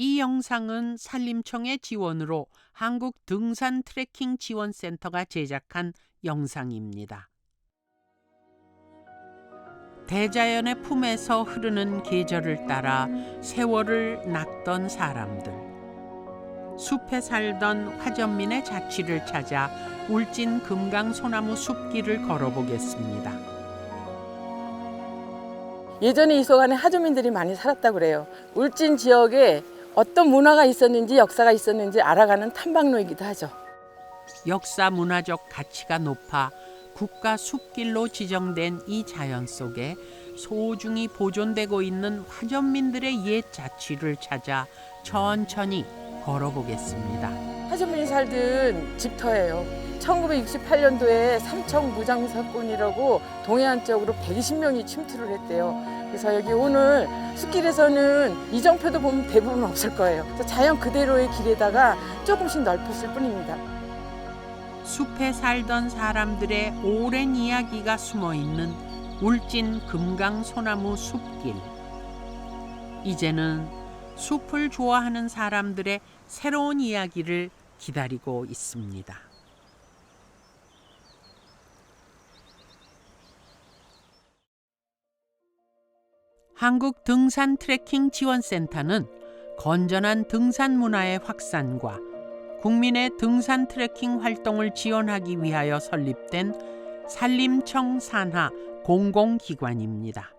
이 영상은 산림청의 지원으로 한국 등산 트레킹 지원센터가 제작한 영상입니다. 대자연의 품에서 흐르는 계절을 따라 세월을 낚던 사람들. 숲에 살던 화전민의 자취를 찾아 울진 금강 소나무 숲길을 걸어보겠습니다. 예전에 이 소간에 하주민들이 많이 살았다고 그래요. 울진 지역에 어떤 문화가 있었는지 역사가 있었는지 알아가는 탐방로이기도 하죠. 역사 문화적 가치가 높아 국가 숲길로 지정된 이 자연 속에 소중히 보존되고 있는 화전민들의 옛 자취를 찾아 천천히 걸어보겠습니다. 하주민이 살던 집터예요. 1968년도에 삼청 무장 사건이라고 동해안 쪽으로 120명이 침투를 했대요. 그래서 여기 오늘 숲길에서는 이정표도 보면 대부분 없을 거예요. 자연 그대로의 길에다가 조금씩 넓혔을 뿐입니다. 숲에 살던 사람들의 오랜 이야기가 숨어 있는 울진 금강 소나무 숲길. 이제는 숲을 좋아하는 사람들의 새로운 이야기를 기다리고 있습니다. 한국 등산 트레킹 지원센터는 건전한 등산 문화의 확산과 국민의 등산 트레킹 활동을 지원하기 위하여 설립된 산림청 산하 공공기관입니다.